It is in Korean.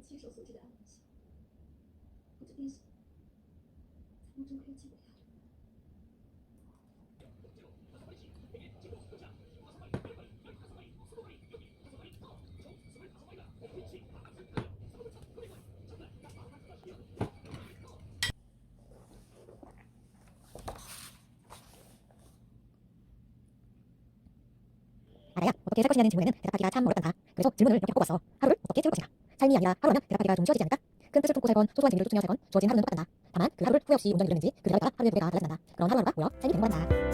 去，还是让人亲手所致的安稳些。我这便是在梦中可以寄我家的人。 아야야 어떻게 살 것이냐는 질문에는 대답하기가 참 어렵단다. 그래서 질문을 이렇게 바꿔봤어. 하루를 어떻게 채울 것인가? 삶이 아니라 하루라면 대답 하기가 좀 쉬워지지 않을까? 큰 뜻을 품고 살건 소소한 재미를 쫓으며 살건 주어진 하루는 똑같단다. 다만 그 하루를 후회 없이 온전히 누렸는지 그 결과에 따라 하루의 무게가 달라진단다. 그런 하루하루가 모여 삶이 되는 거란다.